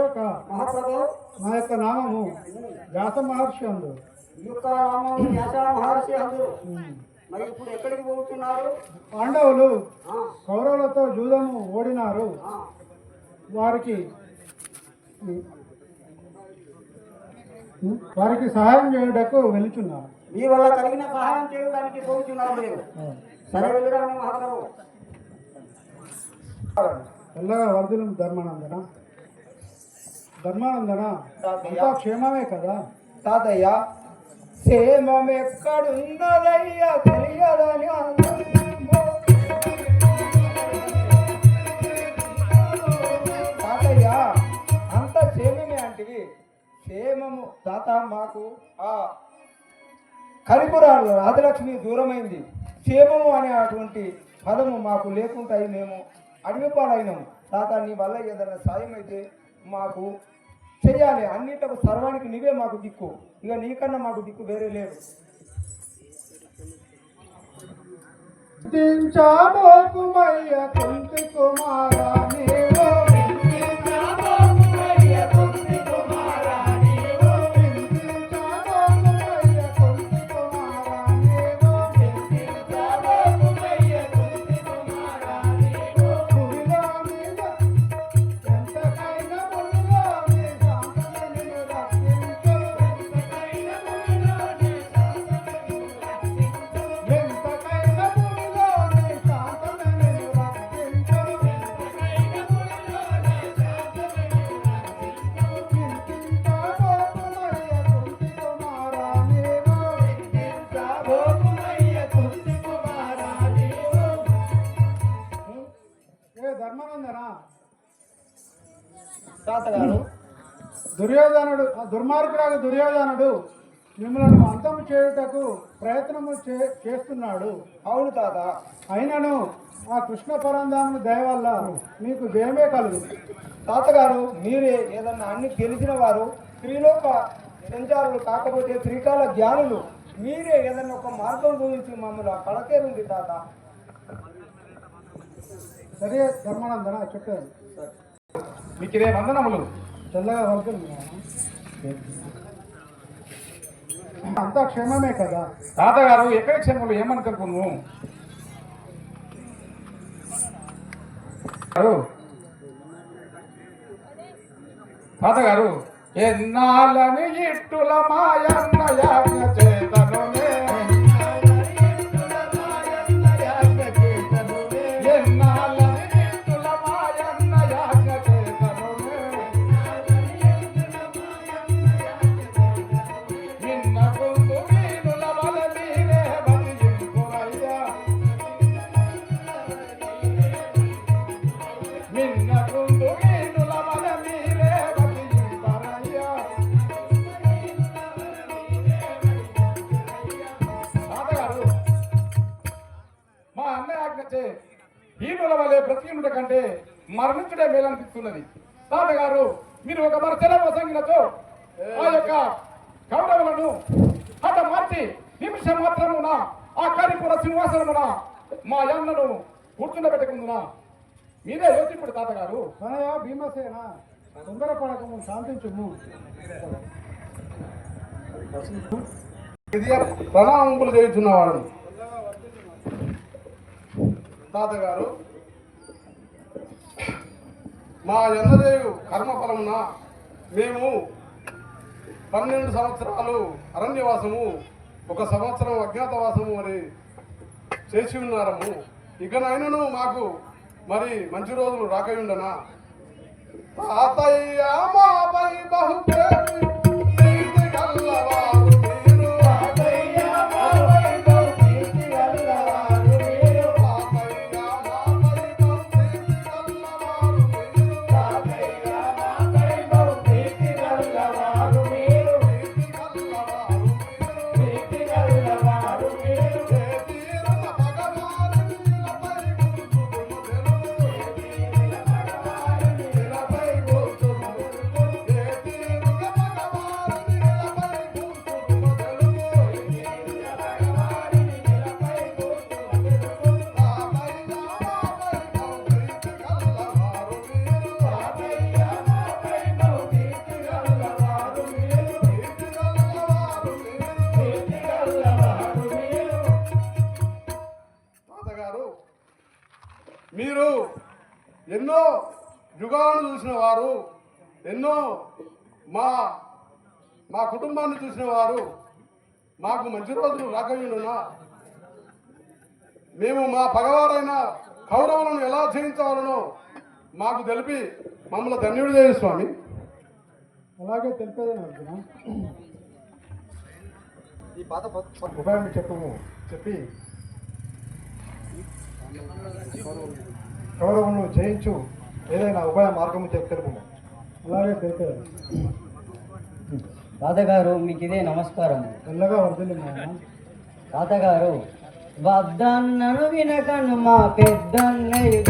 యొక్క నామము వ్యాస మహర్షి అందు. ఈ యొక్క నామం వ్యాస మహర్షి అందరు మరి ఇప్పుడు ఎక్కడికి పోతున్నారు? పాండవులు కౌరవులతో జూదము ఓడినారు. వారికి వారికి సహాయం చేయుటకు వెళుచున్నారు మీ వల్ల కలిగిన సహాయం చేయడానికి పోతున్నారు మీరు. సరే వెళ్ళడం మహాప్రభు. ఎల్లగా వర్ధులు ధర్మానందన. ధర్మానందన? అంతా క్షేమమే కదా? తాతయ్య క్షేమం ఎక్కడున్నదయ్యా తెలియదని తాతయ్య అంత క్షేమమే అంటివి. క్షేమము తాత మాకు ఆ కలిపురాలు రాజలక్ష్మి దూరమైంది. క్షేమము అనే అటువంటి పదము మాకు లేకుంటాయి మేము అడవి పాలైనాము తాత నీ వల్ల ఏదైనా సాయం అయితే మాకు చెయ్యాలి అన్నింటికి సర్వానికి నీవే మాకు దిక్కు. ఇక నీకన్నా మాకు దిక్కు వేరే లేదు. దించాబోకుమయ్య కుంతి కుమార దుర్యోధనుడు ఆ దుర్మార్గురాలు దుర్యోధనుడు మిమ్మల్ని అంతం చేయుటకు ప్రయత్నము చే చేస్తున్నాడు. అవును తాత. అయినను ఆ కృష్ణ పరంధాముని దయ వల్ల మీకు జయమే కలుగు. తాతగారు మీరే ఏదన్నా అన్ని తెలిసిన వారు త్రిలోక సంచారులు కాకపోతే త్రికాల జ్ఞానులు మీరే ఏదన్నా ఒక మార్గం గురించి మమ్మల్ని కళకేరుంది తాత. సరే ధర్మానందన చెప్పాను మీకిదే వందనములు. తెల్లగా అంతా క్షేమమే కదా. తాతగారు ఎక్కడ క్షేమములు ఏమనుకున్నాము తాతగారు ఎన్నాళ్ళని ఇట్టుల మాయన్న ఆజ్ఞచే హీనుల వలె బ్రతికిండుట కంటే మరణించడే మేలనిపిస్తున్నది. తాతగారు మీరు ఒక మరచెల వసంగినతో ఆ యొక్క కౌరవులను హఠ మార్చి నిమిషం మాత్రమున ఆ కరిపుర సింహాసనమున మా అన్నను కూర్చుండబెట్టుకుందున? మీరే యోచిప్పుడు తాతగారు కనయ భీమసేన తొందరపడకము శాంతించుము. ఇది ప్రణామములు చేయుచున్నవాడు తాతగారు మా ఎన్నదేవు కర్మఫలమున మేము పన్నెండు సంవత్సరాలు అరణ్యవాసము ఒక సంవత్సరం అజ్ఞాతవాసము మరి చేసి ఉన్నారము. ఇకనైనను మాకు మరి మంచి రోజులు రాకయుండనా? తాతయ్య మాపై బహు ఎన్నో యుగాలను చూసిన వారు ఎన్నో మా మా కుటుంబాన్ని చూసిన వారు మాకు మంచి రోజులు రాకయుండునా మేము మా పగవారైన కౌరవులను ఎలా జయించవాలనో మాకు తెలిపి మమ్మల్ని ధన్యుడు చేయ స్వామి. అలాగే తెలిపేదే ఈ పాత ఉపాయం చెప్పము చెప్పి. కౌరవులను జయించు. ఏదైనా ఉపాయ మార్గము తెలుపు అలాగే తాతగారు మీకు ఇదే నమస్కారం. తెల్లగా నాయన. తాతగారు వద్దన్నను వినకను మా పెద్దన్నయ్య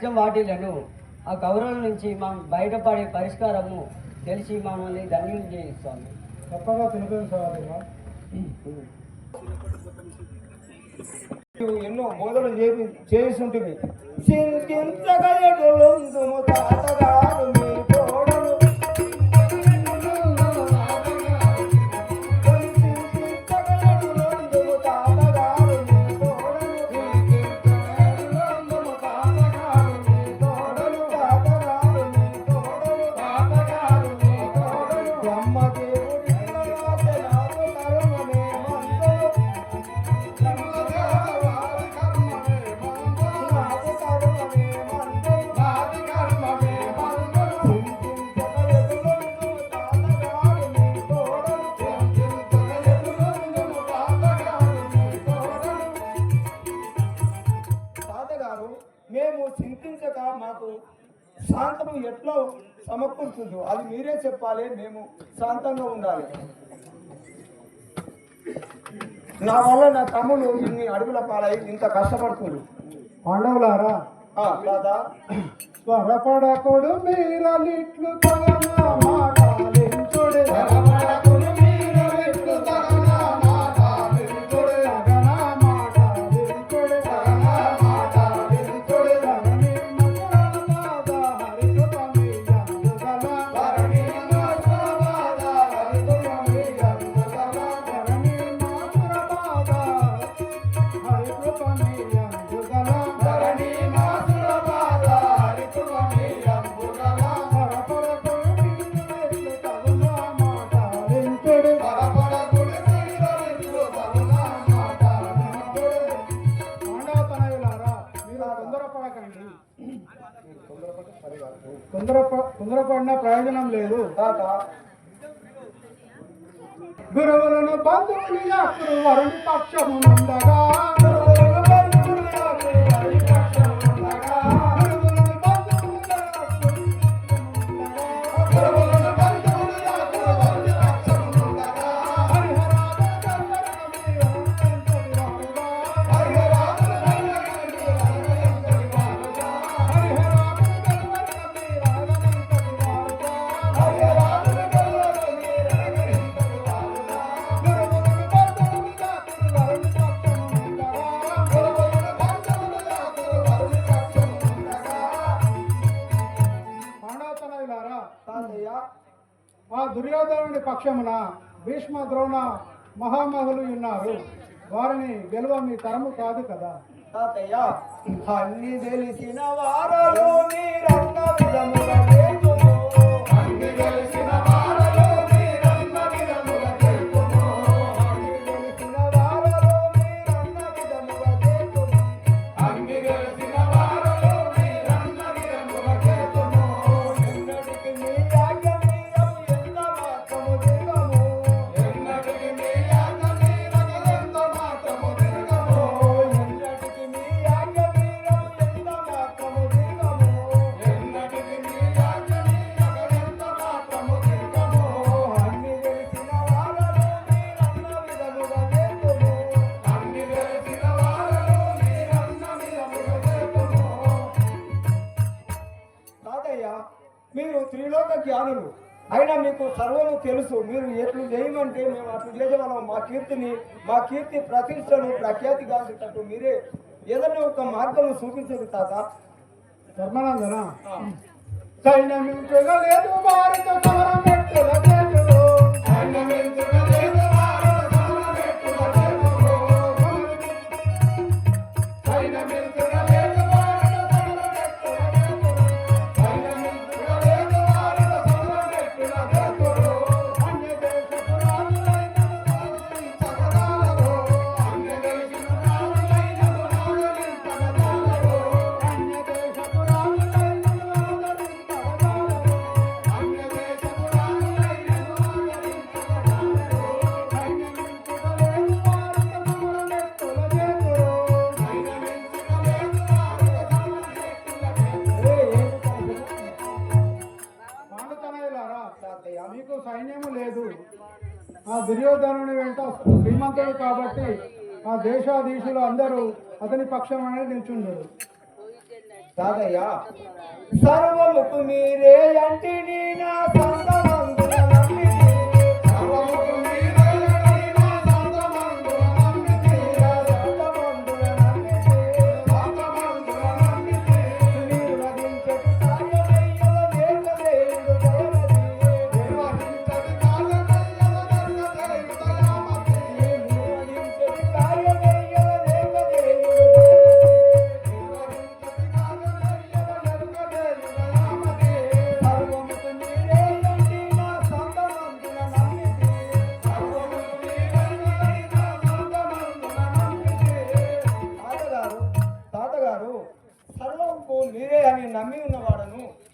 కష్టం వాటిల్లను. ఆ కౌరవుల నుంచి మా బయటపడే పరిష్కారము తెలిసి మమ్మల్ని ధన్యం చేయిస్తాము తప్పగా సోదరుగా ఎన్నో బోధనలు చేసి చేస్తుంటుంది చింతించగలగులొందుము తాతగారు. సమకూరుతుందో అది మీరే చెప్పాలి మేము శాంతంగా ఉండాలి. నా వల్ల నా తమ్ముడు ఇన్ని అడుగుల పాలై ఇంత కష్టపడుతుంది పాండవులారా? ఆ, తాత త్వరపడకుడు మీరలిట్లు తగన మాటలించుడే. తొందరపడిన ప్రయోజనం లేదు. తాత. గురువులను బంధువులు అప్పుడు వరుణి పక్షము పక్షమున భీష్మ ద్రోణ మహామహులు ఉన్నారు. వారిని గెలువ మీ తరము కాదు కదా. తాతయ్య అన్ని తెలిసిన వారలో మీరన్న విధముగా అన్ని తెలిసిన అయినా మీకు సర్వము తెలుసు. మీరు ఎట్లు చేయమంటే మేము అట్లు చేసేవాళ్ళం మా కీర్తిని మా కీర్తి ప్రతిష్టను ప్రఖ్యాతి కాసేటట్టు మీరే ఏదైనా ఒక మార్గము చూపించదు తాత. ధర్మానందన? దుర్యోధనుని వెంట శ్రీమంతుడు కాబట్టి ఆ దేశాధీశులు అందరూ అతని పక్షమనే నిల్చుండరు. సర్వముకు మీరే అంటిని నా సంతమందుల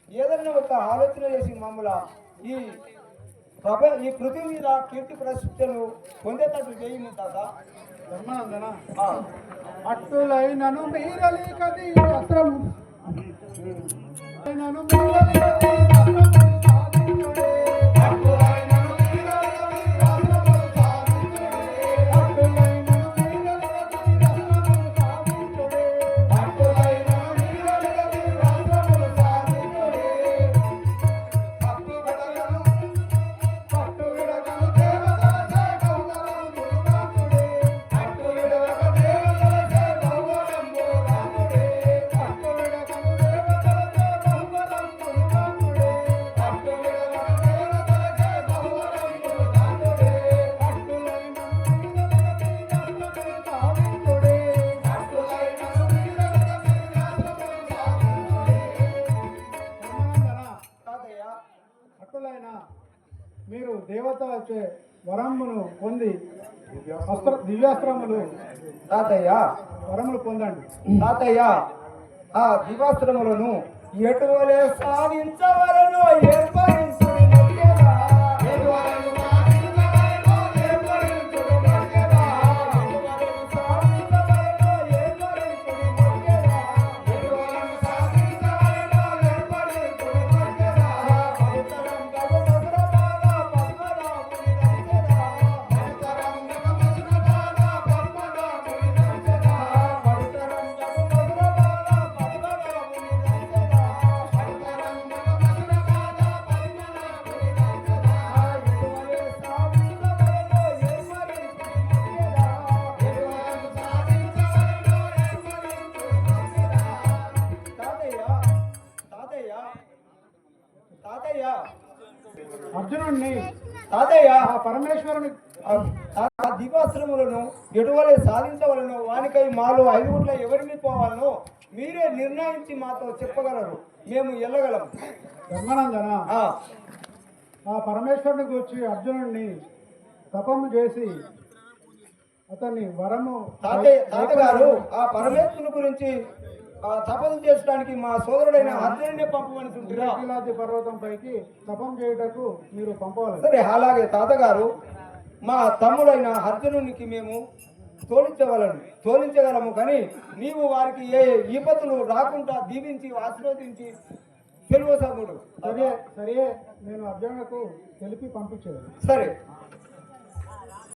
ఏదైనా ఒక ఆలోచన చేసి మమ్మల ఈ ప్రప ఈ పృథ్వీ మీద కీర్తి ప్రసిద్ధులు పొందేటట్టు చేయము తాత. ధర్మానందన. అట్టులైనను మీరలికది అస్త్ర దివ్యాస్త్రములు. తాతయ్య. వరములు పొందండి. తాతయ్య ఆ దివాస్త్రములను ఎటువలే సాధించవలను ఏర్పరించుడి పరమేశ్వరుని ఆ దివాశ్రములను ఎటువలే సాధించవలనో. వానికై మాలో ఐదుగుట్ల ఎవరిని పోవాలనో మీరే నిర్ణయించి మాతో చెప్పగలరు. మేము వెళ్ళగలం బ్రహ్మానందన? ఆ, ఆ పరమేశ్వరుని గురించి అర్జునుడిని తపము చేసి అతన్ని వరము తాతయ్య తాతగారు ఆ పరమేశ్వరుని గురించి ఆ చేయడానికి మా సోదరుడైన అర్జునుడినే పంపమని చూస్తున్నా శ్రీలాది పర్వతం పైకి తపం చేయుటకు మీరు పంపవాలి సరే అలాగే తాతగారు మా తమ్ముడైన అర్జునునికి మేము తోలించగలను తోలించగలము. కానీ నీవు వారికి ఏ విపత్తులు రాకుండా దీవించి ఆశీర్వదించి తెలుగు సరే సరే నేను అర్జునులకు తెలిపి పంపించేది. సరే.